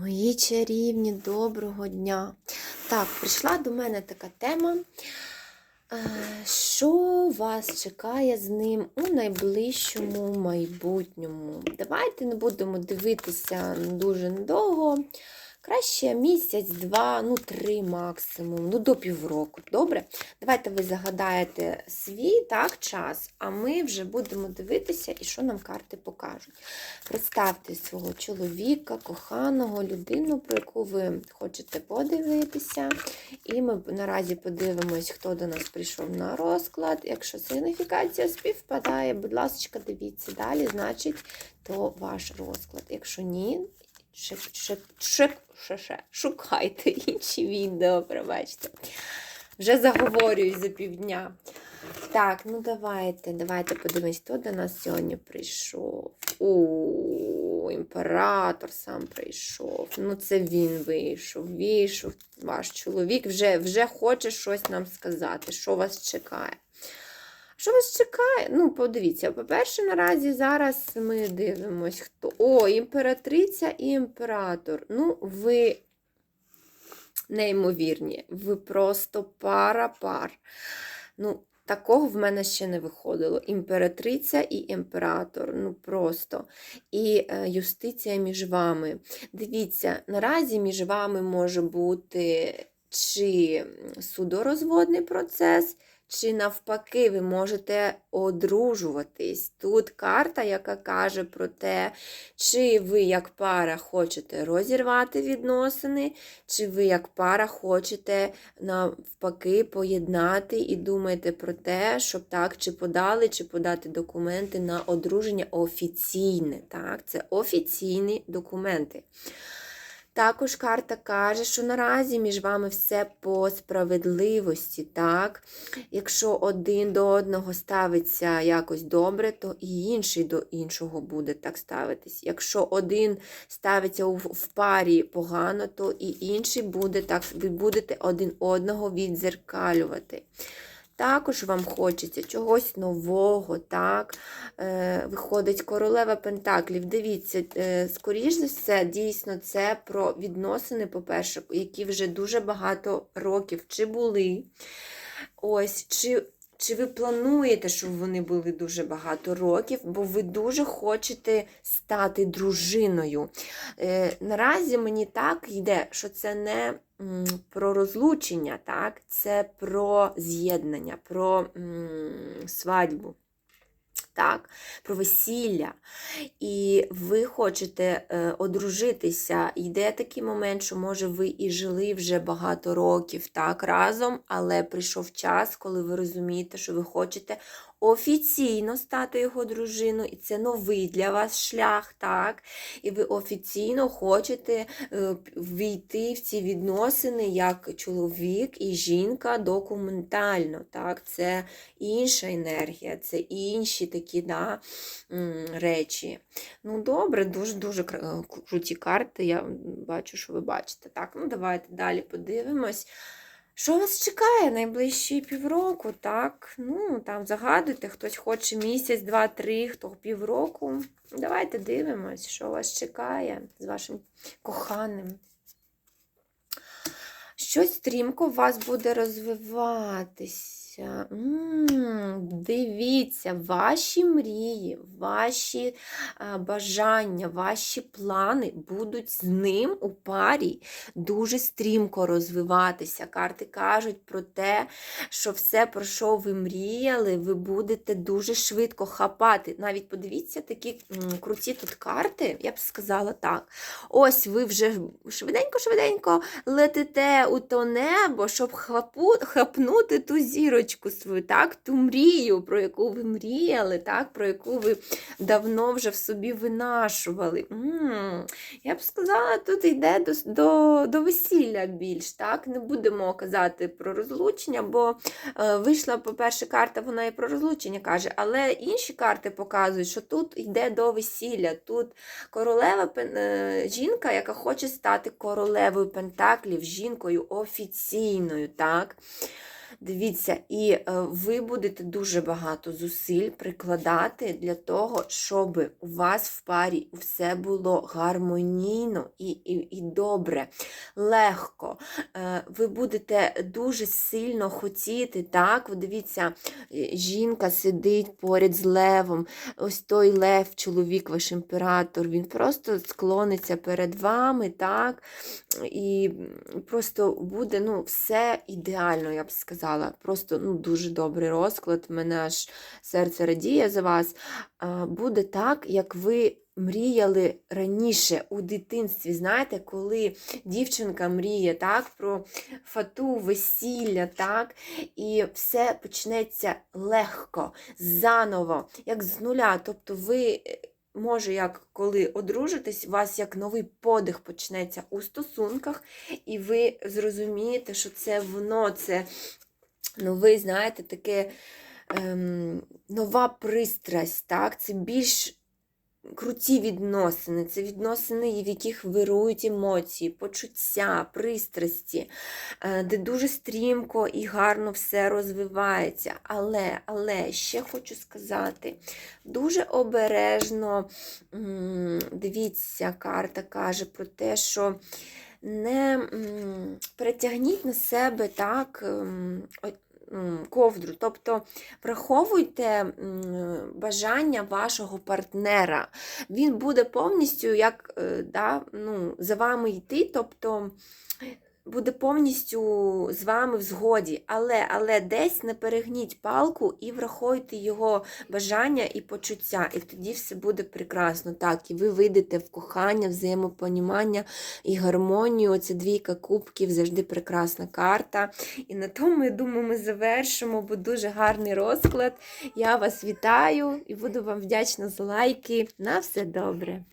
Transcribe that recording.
Мої чарівні, доброго дня. Так, прийшла до мене така тема. Е, Що вас чекає з ним у найближчому майбутньому? Давайте не будемо дивитися дуже недовго. Краще місяць, два, ну три максимум, ну до півроку. Добре? Давайте ви загадаєте свій так, час, а ми вже будемо дивитися, і що нам карти покажуть. Представте свого чоловіка, коханого, людину, про яку ви хочете подивитися. І ми наразі подивимось, хто до нас прийшов на розклад. Якщо сигніфікація співпадає, будь ласка, дивіться далі, значить, то ваш розклад. Якщо ні, шип, шип, ще, ще, шукайте інші відео, пробачте. Вже заговорююсь за півдня. Так, ну давайте, давайте подивимось, хто до нас сьогодні прийшов. О, імператор сам прийшов. Ну, це він вийшов. Вийшов ваш чоловік, вже, вже хоче щось нам сказати, що вас чекає. Що вас чекає? Ну, подивіться, по-перше, наразі зараз ми дивимось, хто. О, імператриця і імператор. Ну, ви неймовірні. Ви просто пара пар. Ну, Такого в мене ще не виходило. Імператриця і імператор. Ну просто. І е, юстиція між вами. Дивіться, наразі між вами може бути чи судорозводний процес, чи навпаки, ви можете одружуватись. Тут карта, яка каже про те, чи ви як пара хочете розірвати відносини, чи ви як пара хочете навпаки поєднати і думаєте про те, щоб так чи подали, чи подати документи на одруження офіційне. Так? Це офіційні документи. Також карта каже, що наразі між вами все по справедливості. так? Якщо один до одного ставиться якось добре, то і інший до іншого буде так ставитись. Якщо один ставиться в, парі погано, то і інший буде так, ви будете один одного відзеркалювати. Також вам хочеться чогось нового, так? Е, Виходить королева Пентаклів. Дивіться, е, скоріш за все, дійсно, це про відносини, по-перше, які вже дуже багато років чи були. Ось, чи чи ви плануєте, щоб вони були дуже багато років, бо ви дуже хочете стати дружиною. Е, Наразі мені так йде, що це не про розлучення, так? це про з'єднання, про м, свадьбу. Так, про весілля, і ви хочете е, одружитися. Йде такий момент, що, може, ви і жили вже багато років так, разом, але прийшов час, коли ви розумієте, що ви хочете офіційно стати його дружиною, і це новий для вас шлях, так? І ви офіційно хочете е, війти в ці відносини як чоловік і жінка документально. так? Це інша енергія, це інші такі да, речі. Ну, добре, дуже-дуже круті карти. Я бачу, що ви бачите. Так, ну давайте далі подивимось. Що вас чекає найближчі півроку, так? Ну, там загадуйте, хтось хоче місяць, два, три, хто півроку. Давайте дивимось, що вас чекає з вашим коханим. Щось стрімко у вас буде М, Дивіться, ваші мрії, ваші а, бажання, ваші плани будуть з ним у парі дуже стрімко розвиватися. Карти кажуть про те, що все, про що ви мріяли, ви будете дуже швидко хапати. Навіть подивіться, такі круті тут карти, я б сказала так. Ось ви вже швиденько-швиденько летите у то небо, щоб хапу, хапнути ту зірочку свою, так, ту мрію, про яку ви мріяли, так, про яку ви давно вже в собі винашували. М-м, Я б сказала, тут йде до, до, до весілля більш. так, Не будемо казати про розлучення, бо е, вийшла, по-перше, карта, вона і про розлучення каже, але інші карти показують, що тут йде до весілля. Тут королева е, жінка, яка хоче стати королевою Пентаклів, жінкою офіційною. так. Дивіться, і е, ви будете дуже багато зусиль прикладати для того, щоб у вас в парі все було гармонійно і, і, і добре, легко. Е, Ви будете дуже сильно хотіти, так? Дивіться, е, жінка сидить поряд з левом. Ось той лев, чоловік, ваш імператор, він просто склониться перед вами, так? І просто буде ну, все ідеально, я б сказала. Просто ну, дуже добрий розклад. Мене аж серце радіє за вас. Буде так, як ви. Мріяли раніше у дитинстві, знаєте, коли дівчинка мріє так, про фату, весілля, так, і все почнеться легко, заново, як з нуля. Тобто ви може, як коли одружитесь, у вас як новий подих почнеться у стосунках, і ви зрозумієте, що це воно, це, ви знаєте, таке ем, нова пристрасть, так? Це більш. Круті відносини, це відносини, в яких вирують емоції, почуття, пристрасті, е, де дуже стрімко і гарно все розвивається. Але, але ще хочу сказати, дуже обережно дивіться, карта каже про те, що не притягніть на себе так. Ковдру, тобто враховуйте бажання вашого партнера. Він буде повністю як е, да, ну, за вами йти, тобто буде повністю з вами в згоді, але, але десь не перегніть палку і врахуйте його бажання і почуття, і тоді все буде прекрасно. Так, і ви вийдете в кохання, взаємопонімання і гармонію. Оця двійка кубків завжди прекрасна карта. І на тому, я думаю, ми завершимо, бо дуже гарний розклад. Я вас вітаю і буду вам вдячна за лайки. На все добре!